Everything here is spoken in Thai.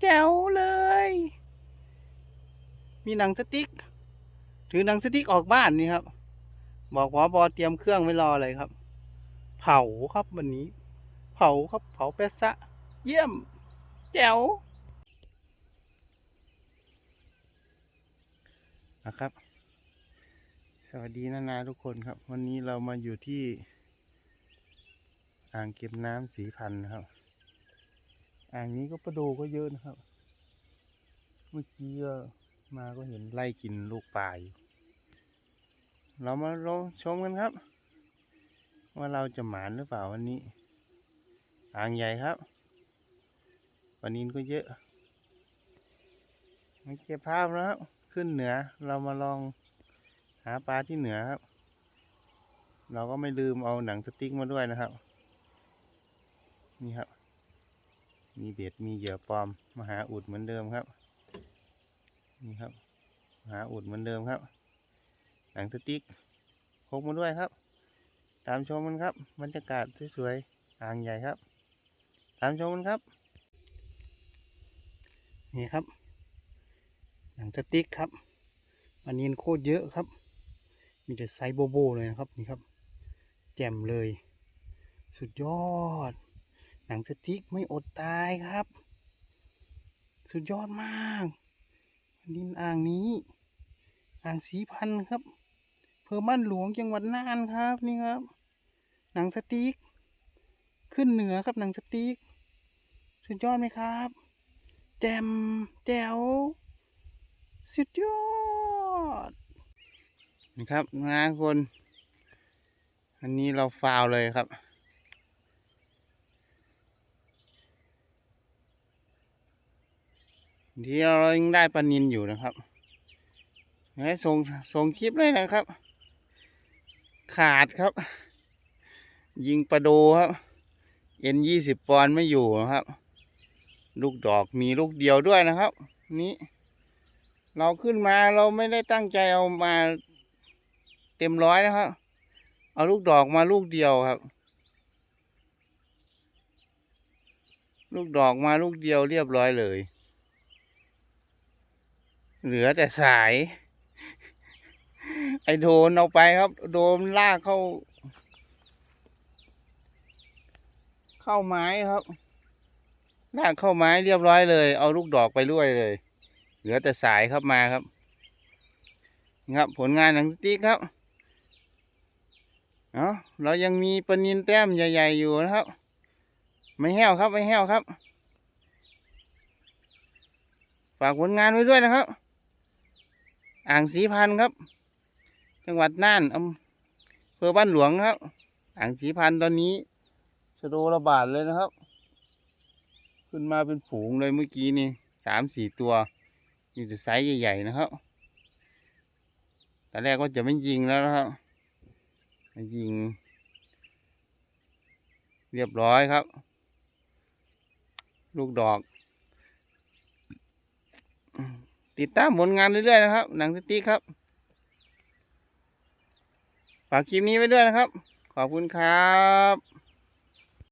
แจ๋วเลย มีหนังสติ๊ก ถือหนังสติ๊กออกบ้านนี่ครับ บอกว่าบอเตรียมเครื่องไว้รอเลยครับ เผาครับวันนี้ เผาครับเผาแปะซะ เยี่ยม แจ๋วนะครับ สวัสดีนานาทุกคนครับ วันนี้เรามาอยู่ที่ อ่างเก็บน้ำสีพันนะครับ อ่างนี้ก็ประโดก็เยอะนะครับ เมื่อกี้ก็มาก็เห็นไล่กินลูกปลาอยู่เรามาลองชมกันครับ ว่าเราจะหมานหรือเปล่าวันนี้ อ่างใหญ่ครับปลานินก็เยอะมาเก็บภาพแล้วครับขึ้นเหนือเรามาลองหาปลาที่เหนือครับ เราก็ไม่ลืมเอาหนังสติ๊กมาด้วยนะครับ นี่ครับ มีเบ็ดมีเหยื่อปลอมมาหาอุดเหมือนเดิมครับ นี่ครับมาหาอุดเหมือนเดิมครับหนังสติ๊กพกมาด้วยครับ ตามชมกันครับบรรยากาศสวยๆอ่างใหญ่ครับ ตามชมกันครับ นี่ครับ หนังสติ๊กครับอันนี้โคตรเยอะครับ มีแต่ไซส์โบโบเลยนะครับนี่ครับ แจ่มเลย สุดยอด หนังสติ๊กไม่อดตายครับ สุดยอดมาก ดินอ่างนี้ อ่างสีพันครับอำเภอบ้านหลวงจังหวัดน่านครับนี่ครับ หนังสติ๊กขึ้นเหนือครับหนังสติ๊กสุดยอดไหมครับ แจมแจ๋วสุดยอดนี่ครับนะคน อันนี้เราฟาวเลยครับ ที่เรายังได้ปลานินอยู่นะครับให้ส่งส่งคลิปเลยนะครับ ขาดครับ ยิงประโดครับเอ็นยี่สิบปอนด์ไม่อยู่นะครับ ลูกดอกมีลูกเดียวด้วยนะครับ นี้ เราขึ้นมาเราไม่ได้ตั้งใจเอามาเต็มร้อยนะครับ เอาลูกดอกมาลูกเดียวครับ ลูกดอกมาลูกเดียวเรียบร้อยเลย เหลือแต่สาย ไอโดนเอาไปครับ โดนลากเข้า เข้าไม้ครับลากเข้าไม้เรียบร้อยเลย เอาลูกดอกไปด้วยเลย เหลือแต่สายครับมาครับครับ ผลงานหนังสติ๊กครับเนาะเรายังมีปนินแต้มใหญ่ ๆ อยู่นะครับ ไม่แห้วครับ ไม่แห้วครับ ฝากผลงานไว้ด้วยนะครับ อ่างสีพันครับ จังหวัดน่านอำเภอบ้านหลวงครับ อ่างสีพันตอนนี้ชะโดระบาดเลยนะครับ ขึ้นมาเป็นฝูงเลยเมื่อกี้นี่สามสี่ตัวมีแต่ไซส์ใหญ่ ๆ นะครับตอนแรกว่าจะไม่ยิงแล้วนะครับมายิง เรียบร้อยครับ ลูกดอก ติดตามผลงานเรื่อยๆนะครับ หนังสติ๊กครับ ฝากคลิปนี้ไว้ด้วยนะครับ ขอบคุณครับ